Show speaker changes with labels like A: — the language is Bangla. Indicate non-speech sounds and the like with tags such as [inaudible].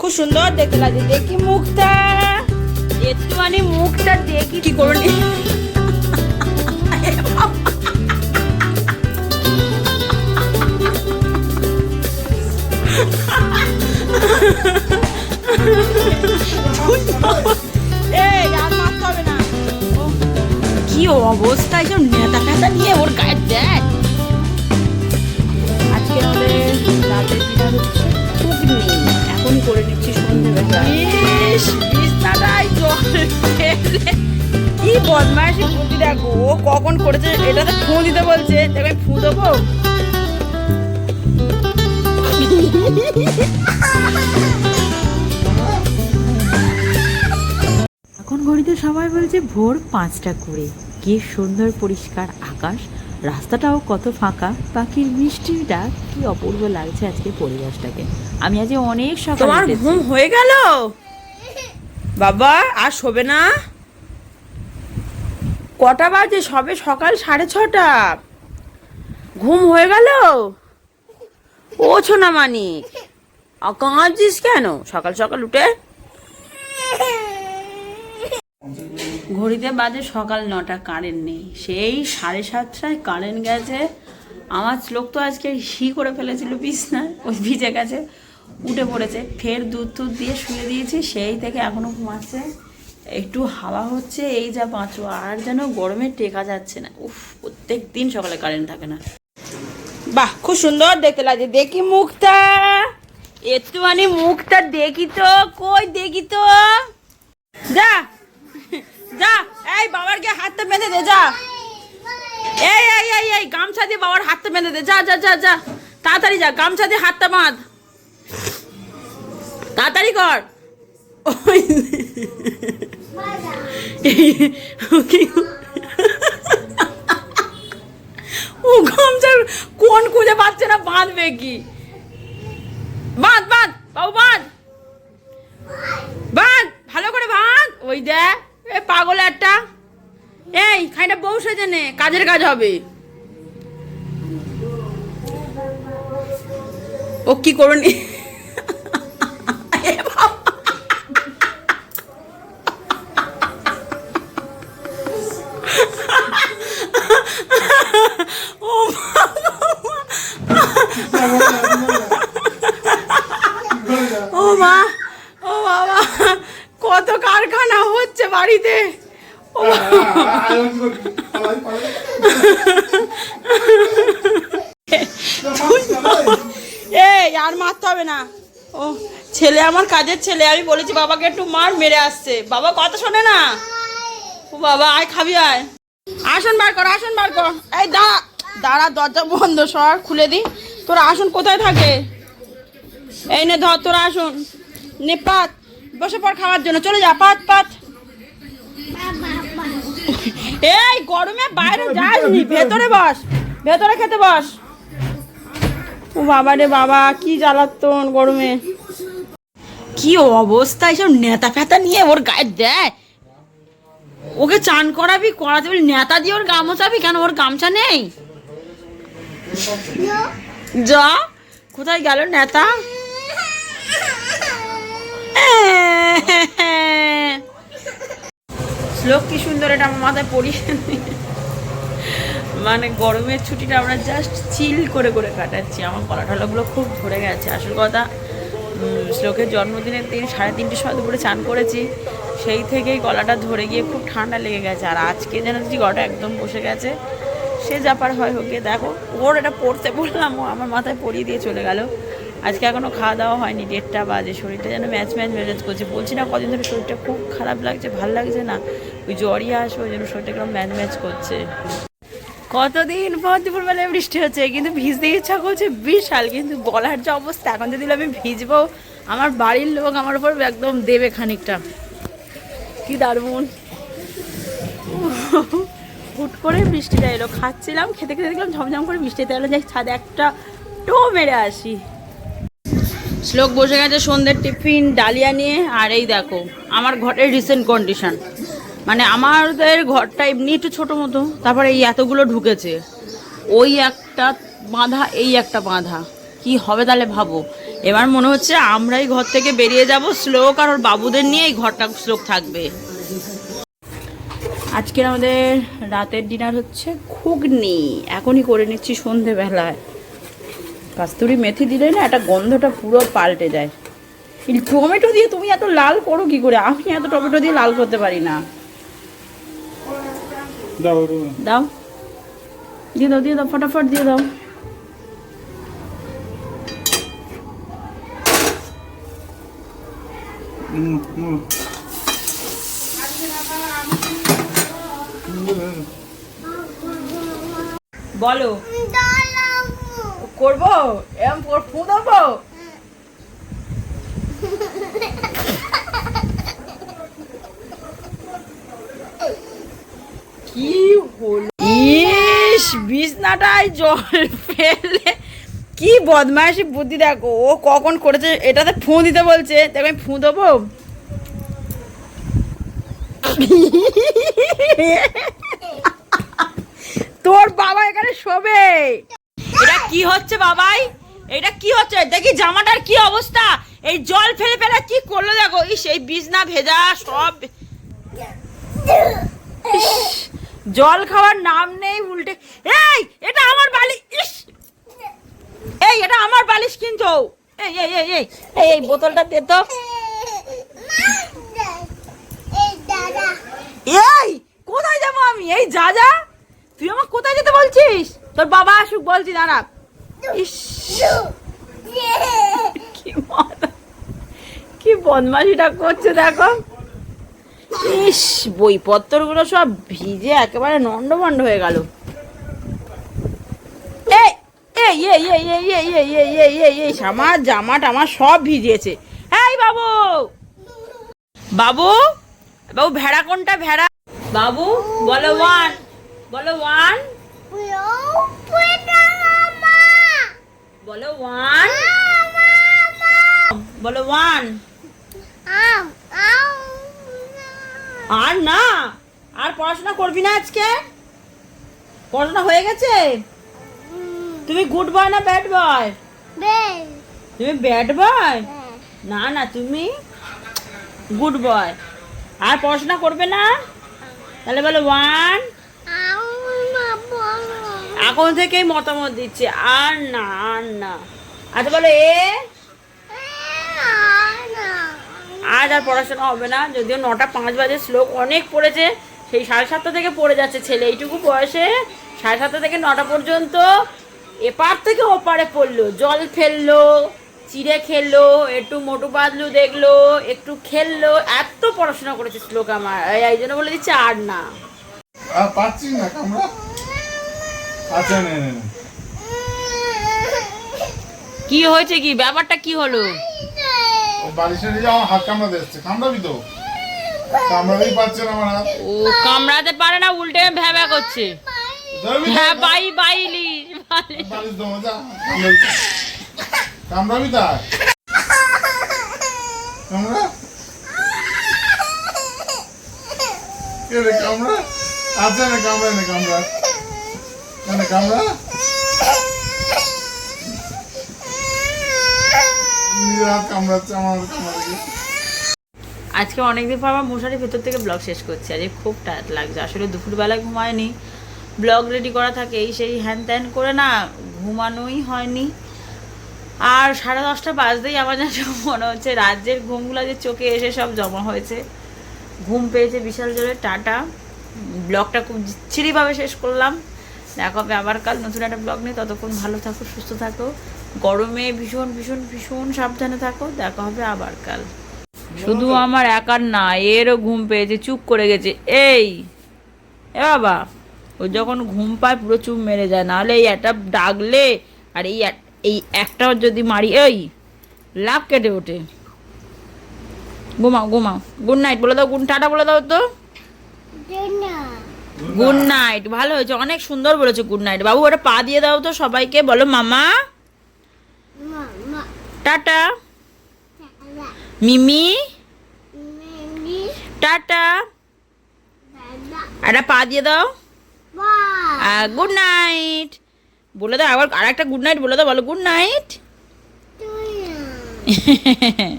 A: খুব সুন্দর দেখতে লাগছে। দেখি মুখটা। একটুখানি মুখটা দেখি কি না। কি অবস্থা? এইসব নেতা ফেতা নিয়ে ওর গায়ে দেয় আজকে আমাদের রাতের ডিনার হচ্ছে। ঘুগনি এখন করে নিচ্ছি সন্ধ্যেবেলা ইস বিছনাটাই জল ফেলে কি বদমাইশি দেখো ও কখন করেছে এটাতে ফু দিতে বলছে। ফু দেবো।
B: এখন ঘড়িতে সবাই বলছে ভোর পাঁচটা করে কি সুন্দর পরিষ্কার আকাশ। রাস্তাটাও কত ফাঁকা পাখির মিষ্টির ডাক কি অপূর্ব লাগছে আজকে পরিবেশটাকে। আমি আজ অনেক সকাল
A: তোমার ঘুম হয়ে গেল? বাবা আর শোবে না? কটা বাজে? সবে সকাল সাড়ে ছটা। ঘুম হয়ে গেল? ও ছোনা মানিক। কাঁদছিস কেন? সকাল সকাল উঠে ঘড়িতে বাজে সকাল নটা কারেন্ট নেই। সেই সাড়ে সাতটায় কারেন্ট গেছে। আমার শ্লোক তো আজকে হি করে ফেলেছিল বিছনায়, ওই ভিজে গেছে, উঠে পড়েছে। ফের দুধ টুধ দিয়ে শুয়ে দিয়েছি, সেই থেকে এখনও ঘুমাচ্ছে। একটু হাওয়া হচ্ছে, এই যা বাঁচো আর যেন গরমে টেকা যাচ্ছে না। উফ, প্রত্যেক দিন সকালে কারেন্ট থাকে না। বাহ, খুব সুন্দর দেখতে লাগছে। দেখি মুখটা। একটুখানি মুখটা দেখি তো। কই দেখি তো? যা। যা, এই হাতটা বেঁধে দে, যা। এই এই এই এই, গামছা দিয়ে বাবার হাতটা বেঁধে দে, যা যা যা যা। তাড়াতাড়ি যা, গামছা দিয়ে হাতটা বাঁধ। তাড়াতাড়ি কর। ও কোন খুঁজে পাচ্ছে না, বাঁধবে কি? বাঁধ বাঁধ, বাবু, বাঁধ। বাঁধ, ভালো করে বাঁধ। ওই দেখ। এ পাগল একটা। এই খাইটা বউ সেজে নে কাজের কাজ হবে। ও কি করুন ও ও মা ও বাবা কত কারখানা হচ্ছে বাড়িতে আর মারতে হবে না। ও, ছেলে আমার কাজের ছেলে, আমি বলেছি বাবাকে একটু মার, মেরে আসছে। বাবা কথা শোনে না। ও বাবা, আয় খাবি, আয়। আসন বার কর, আসন বার কর। এই দাঁড়া দাঁড়া, দরজা বন্ধ, সর, খুলে দি। তোর আসন কোথায় থাকে? এই নে, ধর, তোর আসুন। নে, পাত। বসে পর খাওয়ার জন্য। চলে যা, পাত পাত। এই গরমে বাইরে যাসনি ভেতরে বস ভেতরে খেতে বস। ও বাবা রে বাবা কি জ্বালাতন গরমে। কি অবস্থা এসব নেতা ফেতা নিয়ে ওর গায়ে দেয়? ওকে চান করাবি করাতে বলি নেতা দিয়ে ওর গামছাবি কেন ওর গামছা নেই? যা কোথায় গেল নেতা? কি সুন্দর, এটা আমার মাথায় পড়িয়ে মানে গরমের ছুটিটা আমরা জাস্ট চিল করে করে কাটাচ্ছি। আমার গলা টলাগুলো খুব ধরে গেছে। আসল কথা শ্লোকের জন্মদিনের দিন সাড়ে তিনটের সময় দুপুরে চান করেছি। সেই থেকেই গলাটা ধরে গিয়ে খুব ঠান্ডা লেগে গেছে। আর আজকে যেন দেখছি গলাটা একদম বসে গেছে, সে যাপার হয় হোক। দেখো, ওর এটা পড়তে বললাম, ও আমার মাথায় পরিয়ে দিয়ে চলে গেল। আজকে এখনও খাওয়া দাওয়া হয়নি ডেটটা বাজে। শরীরটা যেন ম্যাচ ম্যাচ মেজাজ করছে। বলছি না কদিন ধরে শরীরটা খুব খারাপ লাগছে, ভালো লাগছে না। ওই জ্বরই আসবে, ওই জন্য শরীরটা একদম ম্যাচ ম্যাচ করছে। কতদিন পর দুপুরবেলায় বৃষ্টি হচ্ছে, কিন্তু ভিজতে ইচ্ছা করছে বিশাল, কিন্তু গলার যে অবস্থা, এখন যদি আমি ভিজবো, আমার বাড়ির লোক আমার উপর একদম দেবে খানিকটা। কি দারুণ। হুট করে বৃষ্টিটা এলো, খাচ্ছিলাম, খেতে খেতে দেখলাম ঝমঝম করে বৃষ্টিতে এলো, যাই ছাদে একটা টো মেরে আসি। শ্লোক বসে গেছে সন্ধ্যের টিফিন, ডালিয়া নিয়ে, আর এই দেখো, আমার ঘরের রিসেন্ট কন্ডিশন মানে আমাদের ঘরটা এমনি একটু ছোটো মতো, তারপরে এই এতগুলো ঢুকেছে। ওই একটা বাঁধা, এই একটা বাঁধা। কি হবে তাহলে ভাবো? এবার মনে হচ্ছে আমরাই ঘর থেকে বেরিয়ে যাব, শ্লোক আর ওর বাবুদের নিয়ে এই ঘরটা শ্লোক থাকবে। আজকের আমাদের রাতের ডিনার হচ্ছে ঘুগনি। এখনই করে নিচ্ছি সন্ধেবেলায়। কাস্তুরি মেথি দিলে না একটা গন্ধটা পুরো পাল্টে যায়। টমেটো দিয়ে তুমি এত লাল করো কি করে? আমি এত টমেটো দিয়ে লাল করতে পারি না।
C: দাও
A: দাও। দিয়ে দাও দিয়ে দাও ফটাফট দিয়ে দাও। বলো। করব? এরম ফু দেবো? কি হলো? ইস, বিছনাটায় জল ফেলে কি বদমাইশি বুদ্ধি, দেখো, ও কখন করেছে, এটাতে ফু দিতে বলছে। তাই আমি ফু দেবো? তোর বাবা এখানে শোবে। এটা কি হচ্ছে, বাবাই? এটা কি হচ্ছে? দেখি জামাটার কি অবস্থা। এই জল ফেলে ফেলে কি করল, দেখো? ইস, এই বিছনা ভেজা সব। জল খাওয়ার নাম নেই উল্টে। এই এটা আমার বালিশ। এই এটা আমার বালিশ কিন্তু এই এই এই এই এই বোতলটা দে তো। এই কোথায় যাব আমি? এই যা যা। তুই আমার কোথায় যেতে বলছিস? তোর বাবা আসুক বলছি দাঁড়া। ইস! কি কি করছে দেখো। ইস বইপত্রগুলো সব ভিজে একেবারে নন্ডভন্ড হয়ে গেল এই জামাটা আমার সব ভিজেছে এই বাবু বাবু বাবু ভেড়া কোনটা ভেড়া বাবু বলো ওয়ান বলো ওয়ান বলো ওয়ান বলো ওয়ান আর না আর পড়াশোনা করবি না আজকে? পড়াশোনা হয়ে গেছে? তুমি গুড বয় না ব্যাড বয় তুমি ব্যাড বয় না না তুমি গুড বয় আর পড়াশোনা করবে না? তাহলে বলো ওয়ান এখন থেকেই মতামত দিচ্ছে। আর না আর না। আচ্ছা বলো এ আজ আর পড়াশোনা হবে না যদিও নটা পাঁচ বাজে শ্লোক অনেক পড়েছে সেই সাড়ে সাতটা থেকে পড়ে যাচ্ছে ছেলে। এইটুকু বয়সে সাড়ে সাতটা থেকে নটা পর্যন্ত এপার থেকে ওপারে পড়ল জল ফেলল চিড়ে খেললো একটু মোটু বাদলু দেখল একটু খেললো এত পড়াশোনা করেছে শ্লোক আমার। এই- জন্য বলে দিচ্ছে আর না।
C: পাচ্ছি না আচ্ছা নে।
A: কি হয়েছে কি? ব্যাপারটা কি হলো?
C: বালিশের নিয়ে আমার হাত কামড়া দিচ্ছে কামড়াবি তো? কামড়াতেই পাচ্ছে না আমার হাত।
A: ও কামড়াতে পারে না উল্টে ভ্যাবা করছে। হ্যাঁ বাই বাইলি বালি।
C: বালিশ দেবো যা কামড়াবি তো। কামড়াবি কামড়া? কে রে কামড়া। আচ্ছা না কামড়া না কামড়া। কেন কামড়া।
A: আজকে অনেকদিন পর আমার মশারির ভেতর থেকে ব্লগ শেষ করছি। আজকে খুব টায়ার্ড লাগছে। আসলে দুপুরবেলা ঘুমায়নি। ব্লগ রেডি করা থাকে এই সেই হ্যান ত্যান করে না ঘুমানোই হয়নি। আর সাড়ে দশটা বাজতেই আমার যেন মনে হচ্ছে, রাজ্যের ঘুমগুলো যে চোখে এসে সব জমা হয়েছে। ঘুম পেয়েছে বিশাল জোরে, টাটা। ব্লগটা খুব ছিরিভাবে শেষ করলাম। দেখা আবার কাল নতুন একটা ব্লগ নিয়ে। ততক্ষণ ভালো থাকো, সুস্থ থাকো। গরমে ভীষণ ভীষণ ভীষণ সাবধানে থাকো। দেখা হবে আবার কাল। শুধু আমার একার না এরও ঘুম পেয়েছে চুপ করে গেছে। এই এ বাবা ও যখন ঘুম পায় পুরো চুপ মেরে যায়। নাহলে এই একটা ডাকলে আর এই এক- এই একটাও যদি মারি এই লাভ কেটে ওঠে। ঘুমাও ঘুমাও। গুড নাইট বলে দাও গুড টাটা বলে দাও তো। গুড নাইট ভালো হয়েছে অনেক সুন্দর বলেছে গুড নাইট বাবু ওটা পা দিয়ে দাও তো সবাইকে। বলো মামা। টাটা। মিমি। টাটা। একটা পা দিয়ে দাও। Good night. বলে দাও আবার আর একটা গুড নাইট বলে দাও বলো গুড নাইট। [laughs]